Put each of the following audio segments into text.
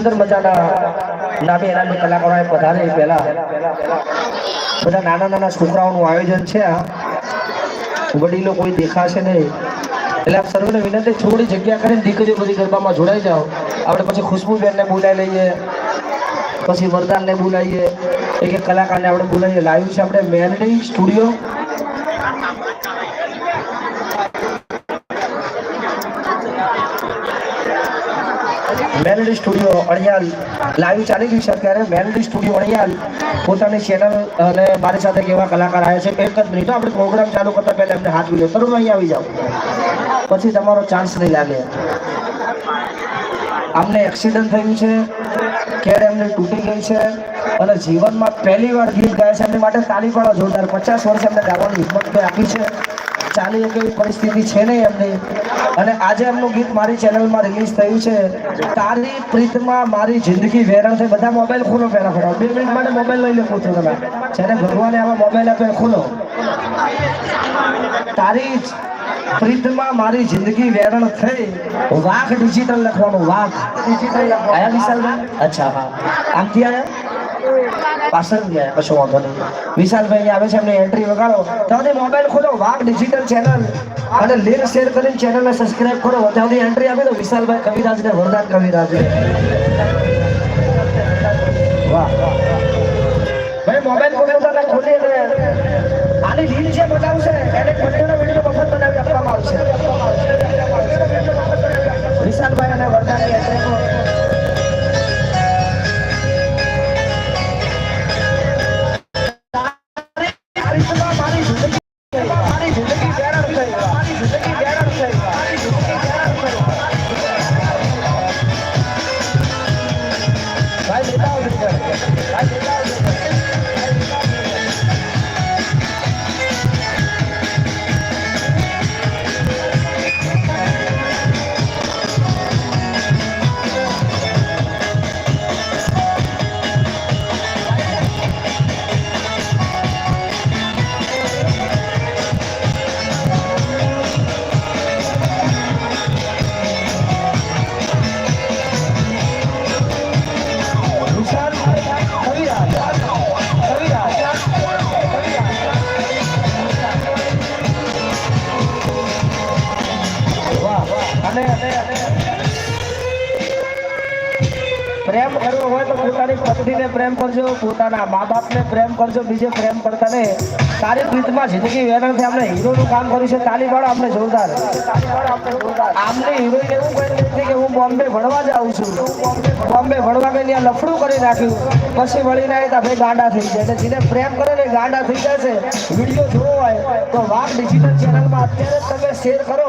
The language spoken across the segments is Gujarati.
સુંદર મજાના નામે એનામી કલાકારોએ પધારે પહેલા. બધા નાના નાના છોકરાઓનું આયોજન છે આ. વડીલો કોઈ દેખાશે નહીં. એટલે આપ સર્વને વિનંતી, થોડી જગ્યા કરીને દીકરીઓ બધી ગરબામાં જોડાઈ જાઓ. આપણે પછી ખુશ્બુબેનને બોલાવી લઈએ. પછી વરદાનને બોલાવીએ. એક કલાકારને આપણે બોલાવીએ. લાઈવ છે આપણે melody studio. Melody studio Aniyal live ચાલી રહ્યું છે અત્યારે. મેલડી સ્ટુડિયો અણિયાલ પોતાની ચેનલ અને મારી સાથે કેવા કલાકાર આવ્યા છે એક જ મિનિટ આપણે પ્રોગ્રામ ચાલુ કરતા પહેલા એમને હાથ વીડિયો તરુણ અહીં આવી જાઓ. પછી તમારો ચાન્સ નહીં લાગે. આમને એક્સિડન્ટ થયું છે કેડ એમને તૂટી ગઈ છે, અને જીવનમાં પહેલી વાર ગીત ગાય છે. એમની માટે તાલી પાડો જોરદાર. પચાસ વર્ષ એમને ગાવાની હિંમત આપી છે. ચાલી એવી પરિસ્થિતિ છે નહીં એમની. અને આજે એમનું ગીત મારી ચેનલમાં રિલીઝ થયું છે. તારી પ્રીતમાં મારી જિંદગી વેરણ થઈ બધા મોબાઈલ ખોલો પહેલા ફેરા બે મિનિટ માટે મોબાઈલ લઈ લે પૂછો તમે. જ્યારે ભગવાને આવા મોબાઈલ આપ્યો ખોલો. તારી પ્રીતમાં મારી જિંદગી વેરણ થઈ વાઘ ડિજિટલ લખવાનું વાઘ. ડિજિટલ આયા વિશાલ અચ્છા હા. આમથી આયા? પાછળ ગયા કશો વાંધો નહીં. વિશાલભાઈ આવે છે, એમને એન્ટ્રી વગાડો. ત્યાંથી મોબાઈલ ખોલો, વાઘ ડિજિટલ ચેનલ અને લિંક શેર કરીને ચેનલને સબસ્ક્રાઇબ કરો. ત્યાંથી એન્ટ્રી આપી દો. વિશાલભાઈ કવિરાજ ને વરદાન કવિરાજ વાહ ભાઈ મોબાઈલ ખોલ્યો તો ખોલી એટલે આની લીલ છે બતાવશે એને ખોલીને વીડિયો મફત બનાવી આપવામાં આવશે. વિશાલભાઈ અને વરદાનની પ્રેમ કરજો, પોતાના મા બાપને પ્રેમ કરજો, બીજે પ્રેમ કરતા ને તારી પ્રીતમાં જિંદગી વેરણથી આપણે હીરોનું કામ કર્યું છે તાલી પાડો આપણે જોરદાર. આમને હિરોઈન એવું કહી કે હું બોમ્બે ભણવા જાઉં છું. બોમ્બે ભણવા ગઈ ત્યાં લફડું કરી નાખ્યું. પછી વળીને આવી ત્યાં ભાઈ ગાંડા થઈ જાય જેને પ્રેમ કરે ને ગાંડા થઈ જાય છે વીડિયો જોવો હોય તો વાત ડિજિટલ ચેનલમાં અત્યારે તમે શેર કરો.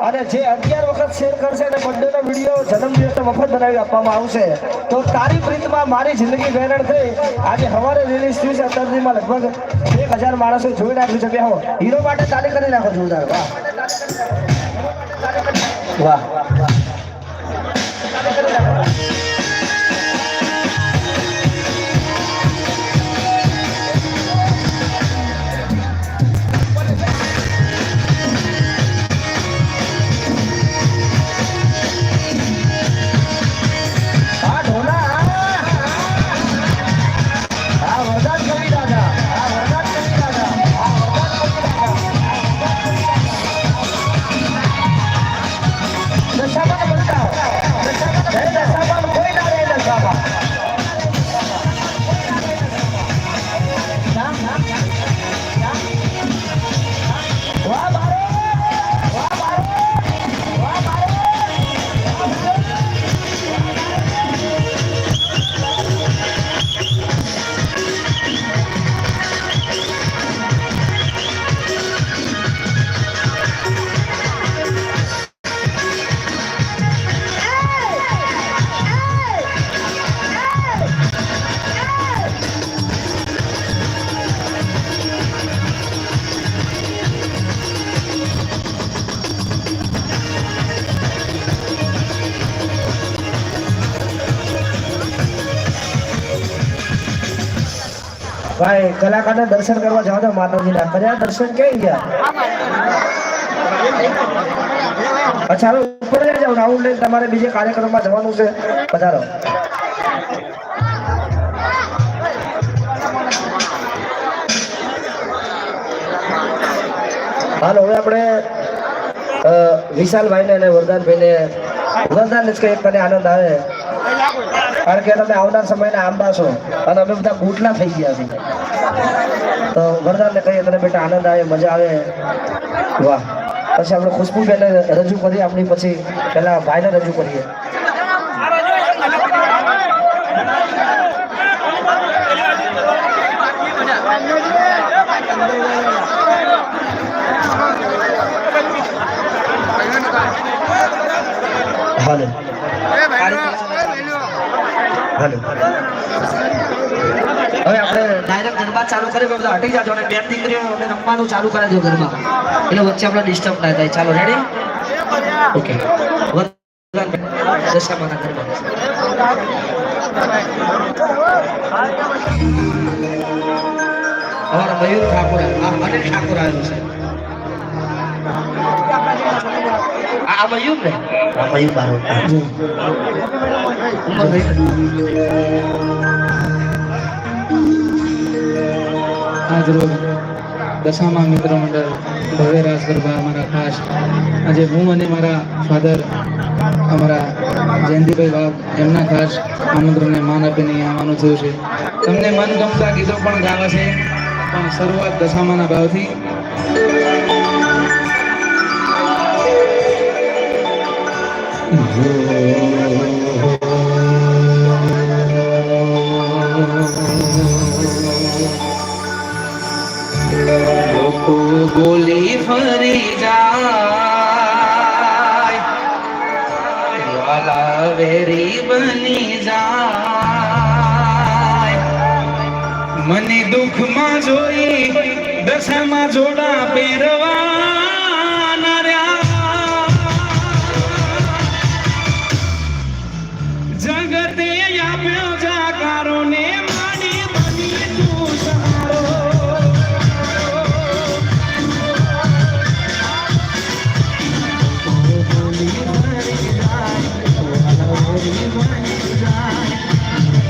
અને જે અગિયાર વખત શેર કરશે અને બંનેનો વીડિયો જન્મદિવસનો મફત બનાવી આપવામાં આવશે. તો તારી પ્રીતમાં મારી જિંદગી વેરણ થઈ. આજે સવારે રિલીઝ થયું છે. અત્યારથીમાં લગભગ એક હજાર માણસો જોઈ નાખ્યું છે. બેહો હીરો માટે તારી કરી નાખો, જોરદાર. વાહ. વાહ. હા ભાઈ, કલાકારના દર્શન કરવા જાવ તો માતાજીના. કર્યા દર્શન ક્યાં ગયા? હવે ઉપર જઈ જાઓ રાઉન્ડ લઈને તમારે બીજે કાર્યક્રમમાં જવાનું છે. પધારો. હાલો, હવે આપણે વિશાલભાઈને અને વરદાનભાઈને. વરદાન જ કંઈક તને આનંદ આવે. કારણ કે તમે આવનાર સમયના આંબા છો અને અમે બધા ગુટલા થઈ ગયા છીએ. તો વરદાનને કહીએ તને બેટા આનંદ આવે, મજા આવે. વાહ. પછી આપણે ખુશ્બુબેનને રજૂ કરીએ, આપણી પછી પહેલા ભાઈને રજૂ કરીએ. ગરબા ચાલુ કરી બધા હટી જાજો અને બેન દીકરીઓ રમવાનું ચાલુ કરી દો ગરબા એટલે વચ્ચે આપણે ડિસ્ટર્બ ના થાય. ચાલો રેડી ઓકે દશામાના ગરબા અમારા મયુર ઠાકોર અનિલ ઠાકોર આવ્યો છે. આ આ મયુર ને? આ મયુર બારો આજરોજ દશામા મિત્ર મંડળ ભવ્ય રાસ ગરબા અમારા ખાસ. આજે હું અને મારા ફાધર અમારા જયંતિભાઈ બાપ, એમના ખાસ આમંત્રણને માન આપીને આવવાનું થયું છે. તમને મનગમતા ગીતો પણ ગાવા છે, પણ શરૂઆત દશામાના ભાવથી. લોકો બોલી ફરી જાય વાલા વેરી બની જાય મને દુઃખમાં જોઈ દશામાં જોડા પહેરવાના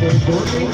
કોઈ કોઈ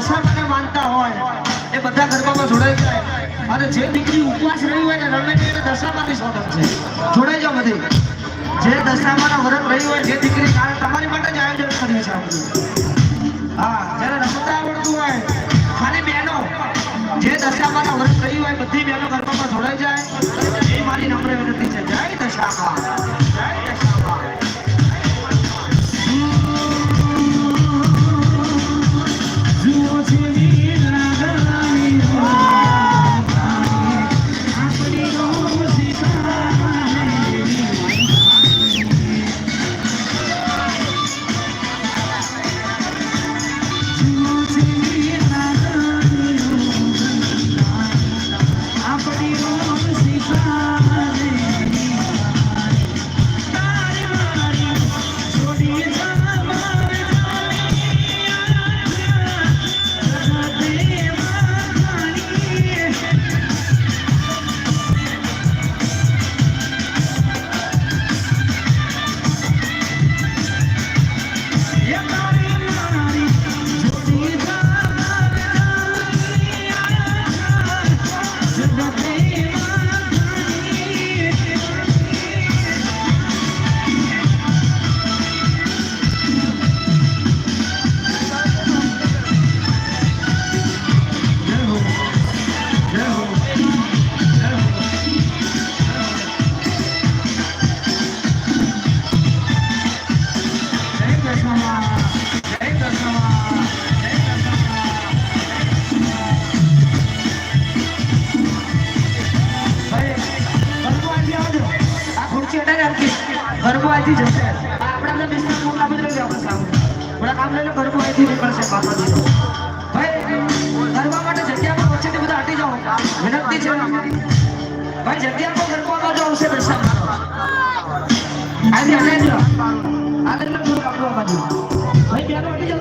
જે માનતા હોય, એ બધા ગરબામાં જોડાઈ જાય. અને જે દીકરી ઉપવાસ રહી હોય ને રમે એને દશામાની સોગંદ છે. જોડાઈ જાઓ બધી. જે દશામાના વ્રત રહી હોય, જે દીકરી તમારી માટે જ આયોજન કરીએ છે આપણે. હા, જ્યારે રમતા આવડતું હોય, ખાલી બહેનો, જે દશામાના વ્રત રહી હોય, બધી બહેનો ગરબામાં જોડાઈ જાય. એ મારી નમ્ર વિનંતી છે. જય દશામાં ગરબોથી જશે આપણે બિસ્તર બધું વ્યવસ્થા દઈએ આપણે ઘરમાં અહીંથી નીકળશે પાછળથી ભાઈ ગરબા માટે જગ્યા પર વચ્ચેથી બધા હટી જાઓ. વિનંતી છે ભાઈ, જગ્યા પર ગરબામાં જો આવશે દર્શન આજે આજે આગળ આપણું બાજુ